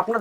আপনারা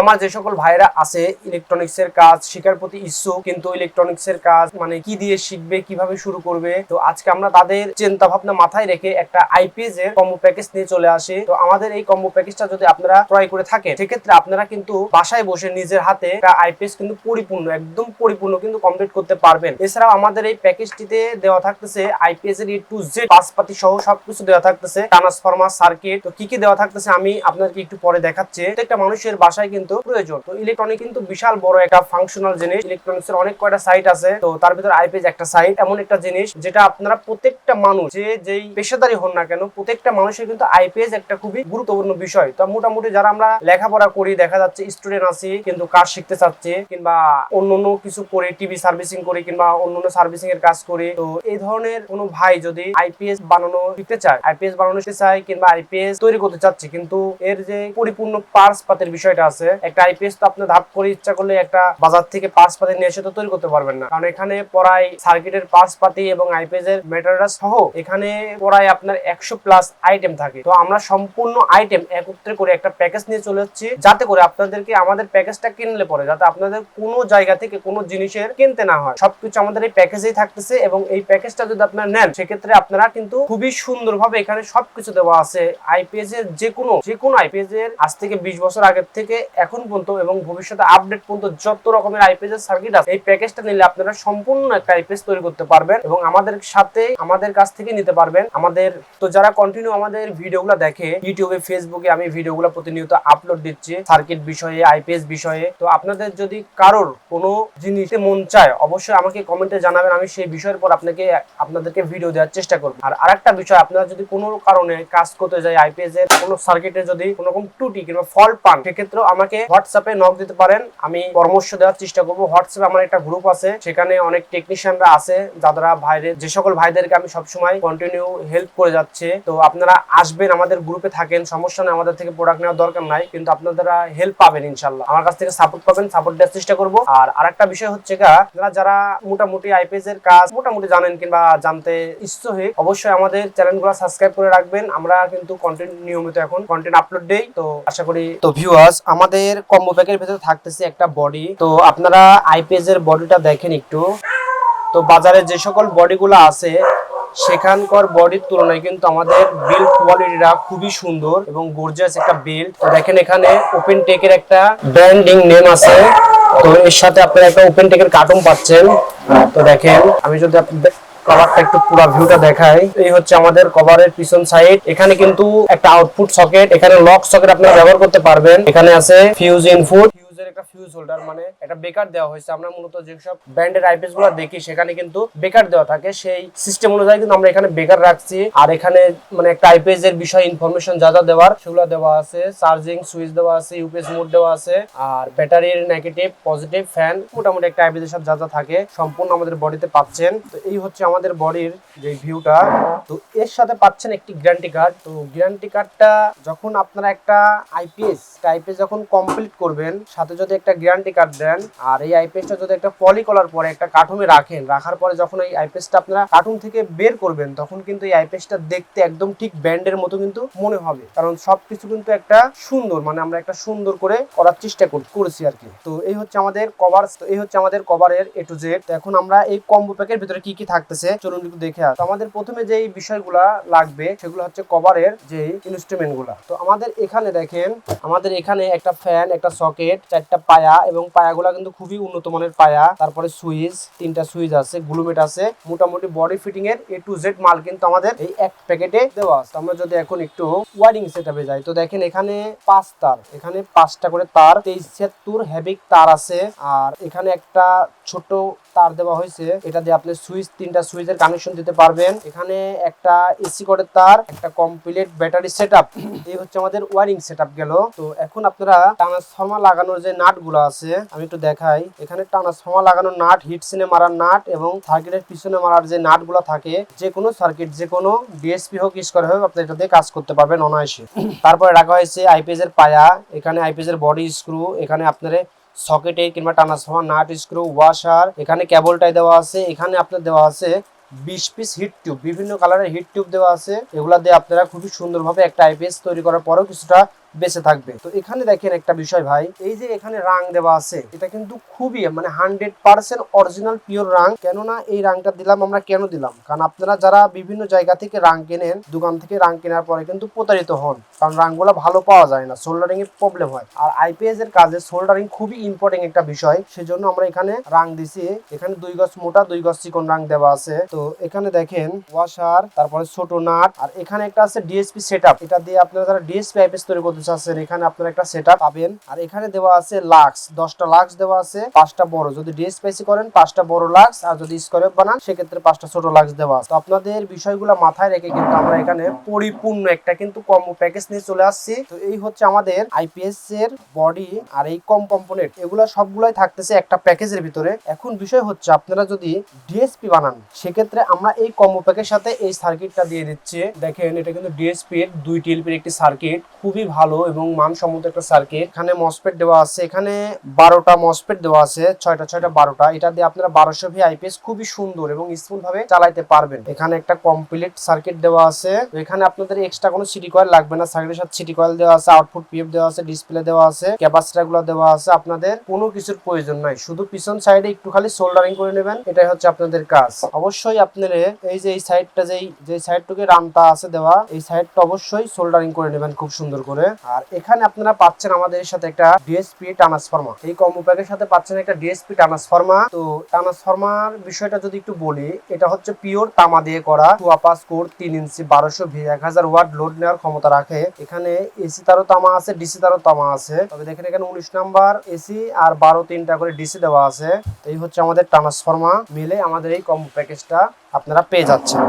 আমার যে সকল ভাইরা আছে ইলেকট্রনিক্স এর কাজ প্রতি ইচ্ছুক, কিন্তু ইলেকট্রনিক্স এর কাজ মানে কি দিয়ে শিখবে, কীভাবে শুরু করবে, তো আজকে আমরা তাদের চিন্তা ভাবনা মাথায় রেখে একটা আইপিএস এর কম্বো প্যাকেজ নিয়ে চলে আসি। তো আমাদের এই কম্বো প্যাকেজটা যদি আপনারা ক্রয় করে থাকেন, সেক্ষেত্রে আপনারা কিন্তু বাসায় বসে নিজের হাতে আইপিএস কিন্তু পরিপূর্ণ, একদম পরিপূর্ণ কিন্তু কমপ্লিট করতে পারবেন। এছাড়াও আমাদের এই প্যাকেজটিতে দেওয়া থাকতেছে আইপিএস এর টু জেড পাসপাতি সহ সবকিছু দেওয়া থাকতেছে। ট্রান্সফরমার সার্কিট তো কি কি দেওয়া থাকতেছে আমি আপনাদেরকে একটু পরে দেখাচ্ছি। প্রত্যেকটা মানুষের বাসায় কিন্তু প্রয়োজন। তো ইলেকট্রনিক কিন্তু বিশাল বড় একটা ফাংশনাল জিনিস। ইলেকট্রনিক্স এর অনেক কয়টা সাইট আছে। তো তার ভিতরে আইপিএস একটা সাইট এমন একটা জিনিস যেটা আপনারা প্রত্যেকটা মানুষ, যে যেই পেশাদারি হন না কেন, প্রত্যেকটা মানুষের কিন্তু আইপিএস একটা খুবই গুরুত্বপূর্ণ বিষয়। তো মোটামুটি যারা আমরা লেখাপড়া করি, দেখা যাচ্ছে স্টুডেন্ট আছি, কিন্তু কাজ শিখতে চাচ্ছে, কিংবা অন্য অন্য কিছু করে টিভি সার্ভিসিং করে কিংবা অন্য অন্য সার্ভিসিং এর কাজ করি, তো এই ধরনের কোনো ভাই যদি আইপিএস বানানো শিখতে চায় আইপিএস বানানো শিখতে চায় কিংবা আইপিএস তৈরি করতে চাচ্ছে, কিন্তু এর যে পরিপূর্ণ পার্স পাতের বিষয়টা আছে, একটা আইপিএস তো আপনি ধাপ করে ইচ্ছা করলে একটা বাজার থেকে পার্স পাতি নিয়ে এসে তো তৈরি করতে পারবেন না। কারণ এখানে পড়াই সার্কিটের পার্স পাতি এবং আইপিএস এর মেটারিয়াল সহ এখানে পড়াই আপনার একশো প্লাস আইটেম থাকে। তো আমরা সম্পূর্ণ আইটেম একত্রে করে একটা প্যাকেজ নিয়ে চলে যাচ্ছি, যাতে করে আপনাদেরকে আমাদের প্যাকেজটা কিনলে পরে, যাতে আপনাদের কোনো জায়গা থেকে কোনো জিনিসের কিনতে না হয়। সবকিছু আমাদের এই প্যাকেজেই থাকতেছে এবং এই প্যাকেজটা যদি আপনারা নেন, সেক্ষেত্রে আপনারা কিন্তু খুবই সুন্দরভাবে এখানে সবকিছু দেওয়া আছে। আইপিএস এর যে কোনো যে কোনো আইপিএস এর আজ থেকে বিশ বছর আগের থেকে এখন পর্যন্ত এবং ভবিষ্যতে আপডেট পর্যন্ত যত রকমের আইপিএস এর সার্কিট আছে, এই প্যাকেজটা নিলে আপনারা সম্পূর্ণ একটা আইপিএস তৈরি করতে পারবেন এবং আমাদের সাথে আমাদের কাছ থেকে নিতে পারবেন। আমাদের, তো যারা কন্টিনিউ আমাদের ভিডিওগুলো দেখে ইউটিউবে ফেসবুকে আমি ভিডিওগুলো প্রতিনিয়ত আপলোড দিচ্ছি সার্কিট বিষয়ে আইপিএস বিষয়ে, তো আপনাদের যদি কারোর কোনো জিনিসে মন চায়, অবশ্যই আমাকে কমেন্টে জানাবেন, আমি সেই বিষয়ের পর আপনাকে, আপনাদেরকে ভিডিও দেওয়ার চেষ্টা করব। আর আরেকটা বিষয়, আপনারা যদি কোনো কারণে কাজ করতে যায় আইপিএস এর, কোনো সার্কিটে যদি কোনো রকম কিংবা ফল্ট পান, সেক্ষেত্রেও আমাকে হোয়াটসঅ্যাপে নক দিতে পারেন, আমি পরামর্শ দেওয়ার চেষ্টা করব। হোয়াটসঅ্যাপে আমার একটা গ্রুপ আছে, সেখানে অনেক টেকনিশিয়ানরা আছে, যারা ভাইদের যে সকল ভাইদেরকে আমি সবসময় কন্টিনিউ হেল্প করে যাচ্ছে। তো আপনারা আসবেন, আমাদের গ্রুপে থাকেন, সমস্যা নেই, আমাদের থেকে প্রোডাক্ট নেওয়ার দরকার নাই, কিন্তু আপনারা হেল্প পাবেন ইনশাল্লাহ আমার কাছ থেকে সাপোর্ট পাবেন সাপোর্ট দেওয়ার চেষ্টা করব। আর আরেকটা বিষয় হচ্ছে গা, যারা মোটামুটি আইপিএস এর কাজ মোটামুটি জানেন কিংবা জানতে ইচ্ছুক অবশ্যই আমাদের চ্যানেলগুলো সাবস্ক্রাইব করে রাখবেন। আমরা কিন্তু কন্টেন্ট নিয়মিত এখন কন্টেন্ট আপলোড দেই। তো আশা করি, তো ভিউয়ার্স আমাদের কম্বো প্যাকের ভিতরে থাকতেছে একটা বডি তো আপনারা আইপিএস এর বডিটা দেখেন একটু। তো বাজারে যে সকল বডিগুলো আছে, সেখানকার বডির তুলনায় কিন্তু আমাদের বিল্ড কোয়ালিটিটা খুবই সুন্দর এবং গর্জিয়াস একটা বিল্ড তো দেখেন এখানে ওপেন টেকের একটা ব্র্যান্ডিং নেম আছে। তো এর সাথে আপনারা একটা ওপেন টেকের কার্টুন পাচ্ছেন। তো দেখেন, আমি যদি আপনাদের কভারটা একটু পুরো ভিউটা দেখাই। এই হচ্ছে আমাদের কভারের পিছন সাইড এখানে কিন্তু একটা আউটপুট সকেট এখানে লক সকেট আপনারা ব্যবহার করতে পারবেন। এখানে আছে ফিউজ ইনপুট একটা ফিউজ হোল্ডার মানে একটা বেকার দেওয়া হয়েছে। আমরা মূলত যেসব ব্র্যান্ডের আইপিএসগুলো দেখি, সেখানে কিন্তু বেকার দেওয়া থাকে। সেই সিস্টেম অনুযায়ী কিন্তু আমরা এখানে বেকার রাখছি। আর এখানে মানে একটা আইপিএস এর বিষয় ইনফরমেশন যা যা দেওয়ার, সেগুলো দেওয়া আছে। চার্জিং সুইচ দেওয়া আছে ইউপিএস মোড দেওয়া আছে। আর ব্যাটারির নেগেটিভ পজিটিভ ফ্যান মোটামুটি একটা আইপিএস এর সব যা যা থাকে, সম্পূর্ণ আমাদের বডিতে পাচ্ছেন। তো এই হচ্ছে আমাদের বডির যে ভিউটা তো এর সাথে পাচ্ছেন একটি গ্যারান্টি কার্ড তো গ্যারান্টি কার্ডটা যখন আপনারা একটা আইপিএস আইপিএস যখন কমপ্লিট করবেন, সাথে যদি একটা গ্যারান্টি কার্ড দেন, আর এই আইপিএসটা যদি একটা পলি কলার পরে একটা কার্টুনে রাখেন, রাখার পরে যখন এই আইপিএসটা আপনারা কার্টুন থেকে বের করবেন, তখন কিন্তু এই আইপিএসটা দেখতে একদম ঠিক ব্যান্ডের মতো কিন্তু মনে হবে। কারণ সবকিছু কিন্তু একটা সুন্দর মানে আমরা একটা সুন্দর করে করার চেষ্টা কর- করেছি আর কি তো এই হচ্ছে আমাদের কভার এই হচ্ছে আমাদের কভারের এ টু জেড এখন আমরা এই কম্বো প্যাকের ভিতরে কি কি থাকতেছে, চলুন একটু দেখে আস। আমাদের প্রথমে যেই বিষয়গুলা লাগবে, সেগুলো হচ্ছে কভারের যে ইনস্ট্রুমেন্টগুলা। তো আমাদের এখানে দেখেন, আমাদের এখানে একটা ফ্যান একটা সকেট পায়া এবং পায়াগুলা কিন্তু খুবই উন্নত মানের পায়া। তারপরে সুইচ, তিনটা সুইচ আছে, গ্লুমেট আছে। মোটামুটি বডি ফিটিং এর এ টু জেড মাল কিন্তু আমাদের এই এক প্যাকেটে দেওয়া আছে। আমরা যদি এখন একটু ওয়ারিং সেটআপে যাই, তো দেখেন এখানে পাঁচ তার, এখানে পাঁচটা করে তার, তেইশ ছিয়াত্তর হ্যাবিক তার আছে। আর এখানে একটা ছোট তার দেওয়া হয়েছে, এটা দিয়ে আপনি সুইচ, তিনটা সুইচের কানেকশন দিতে পারবেন। এখানে একটা এসি কোডের তার, একটা কমপ্লিট ব্যাটারি সেটআপ। এই হচ্ছে আমাদের ওয়ারিং সেটআপ গেল। তো এখন আপনারা ট্রান্সফর্মার লাগানোর যে নাটগুলো আছে, আমি একটু দেখাই। এখানে ট্রান্সফর্মার লাগানোর নাট, হিট সিনে মারার নাট এবং সার্কিটের পিছনে মারার যে নাটগুলো থাকে, যে কোনো সার্কিট যে কোনো ডিএসপি হোক স্কোয়ার হোক, আপনি এটা দিয়ে কাজ করতে পারবেন অনায়াসে। তারপরে রাখা হয়েছে আইপিএস এর পায়া, এখানে আইপিএস এর বডি স্ক্রু এখানে আপনার সকেটে কিংবা ট্রান্সফর্মার নাট স্ক্রু ওয়াশার এখানে কেবলটাই দেওয়া আছে, এখানে আপনার দেওয়া আছে বিশ পিস হিট টিউব বিভিন্ন কালারের হিট টিউব দেওয়া আছে। এগুলা দিয়ে আপনারা খুবই সুন্দরভাবে একটা আইপিএস তৈরি করার পরেও কিছুটা বেঁচে থাকবে। তো এখানে দেখেন একটা বিষয় ভাই, এই যে এখানে রাং দেওয়া আছে, এটা কিন্তু খুবই মানে হান্ড্রেড পার্সেন্ট অরিজিনাল, পিওর রাং কেননা এই রাংটা দিলাম আমরা কেন দিলাম? কারণ আপনারা যারা বিভিন্ন জায়গা থেকে রাং কেনেন, দোকান থেকে রাং কেনার পরে কিন্তু প্রতারিত হন। কারণ রাংগুলো ভালো পাওয়া যায় না সোল্ডারিং এর প্রবলেম হয়। আর আইপিএস এর কাজে সোল্ডারিং খুবই ইম্পর্টেন্ট একটা বিষয়, সেজন্য আমরা এখানে রাং দিছি। এখানে দুই গজ মোটা, দুই গজ চিকন রাং দেওয়া আছে। তো এখানে দেখেন ওয়াশার তারপরে ছোট নাট, আর এখানে একটা আছে ডিএসপি সেটআপ এটা দিয়ে আপনারা যারা ডিএসপি আইপিএস তৈরি করতে চাচ্ছেন এখানে আপনারা একটা সেটআপ পাবেন। আর এখানে দেওয়া আছে লাক্স দশটা লাক্স দেওয়া আছে, পাঁচটা বড়। যদি ডিএসপিসি করেন, পাঁচটা বড় লাক্স আর যদি স্কোয়ার বানান, সেক্ষেত্রে পাঁচটা ছোট লাক্স দেওয়া আছে। তো আপনাদের বিষয়গুলো মাথায় রেখে কিন্তু আমরা এখানে পরিপূর্ণ একটা কিন্তু কম প্যাকেজ নিয়ে চলে আসছি। তো এই হচ্ছে আমাদের আইপিএস এর বডি আর এই কম কম্পোনেন্ট এগুলো সবগুলাই থাকতেছে একটা প্যাকেজের ভিতরে। এখন বিষয় হচ্ছে, আপনারা যদি ডিএসপি বানান, সেক্ষেত্রে আমরা এই কম্বো প্যাকের সাথে এই সার্কিটটা দিয়ে দিচ্ছি। দেখেন, এটা কিন্তু ডিএসপি এর দুই টিএলপির একটি সার্কিট খুবই ভালো এবং মানসম্মত একটা সার্কিট এখানে মসপেট দেওয়া আছে, এখানে বারোটা মসপেট দেওয়া আছে, ছয়টা ছয়টা, বারোটা। এটা দিয়ে আপনারা বারোশো ভি আইপিএস খুবই সুন্দর এবং স্মুথ ভাবে চালাইতে পারবেন। এখানে একটা কমপ্লিট সার্কিট দেওয়া আছে। এখানে আপনাদের এক্সট্রা কোনো সিটি কয়েল লাগবে না। সার্কিটের সাথে সিটি কয়েল দেওয়া আছে আউটপুট পিএফ দেওয়া আছে ডিসপ্লে দেওয়া আছে ক্যাপাসিটারগুলো দেওয়া আছে। আপনাদের কোনো কিছুর প্রয়োজন নাই। শুধু পিছন সাইডে একটু খালি সোল্ডারিং করে নেবেন। এটাই হচ্ছে আপনাদের কাজ। অবশ্যই আপনারা এই যে, এই সাইডটা যেই, যে সাইডটুকে রামতা আছে দেওয়া, এই সাইডটা অবশ্যই সোল্ডারিং করে নেবেন খুব সুন্দর করে। আর এখানে আপনারা পাচ্ছেন আমাদের সাথে একটা ডিএসপি ট্রান্সফর্মার এই কম্বো প্যাকের সাথে পাচ্ছেন একটা ডিএসপি ট্রান্সফর্মার তো ট্রান্সফর্মার বিষয়টা যদি একটু বলি, এটা হচ্ছে পিওর তামা দিয়ে করা টুয়াপাস কোর তিন ইঞ্চি বারোশো এক হাজার ওয়াট লোড নেওয়ার ক্ষমতা রাখে। এখানে এসি তারও তামা আছে ডিসি তারও তামা আছে। তবে দেখেন এখানে উনিশ নাম্বার এসি আর বারো তিনটা করে ডিসি দেওয়া আছে। এই হচ্ছে আমাদের ট্রান্সফর্মার মিলে আমাদের এই কম্বো প্যাকেজটা আপনারা পেয়ে যাচ্ছেন।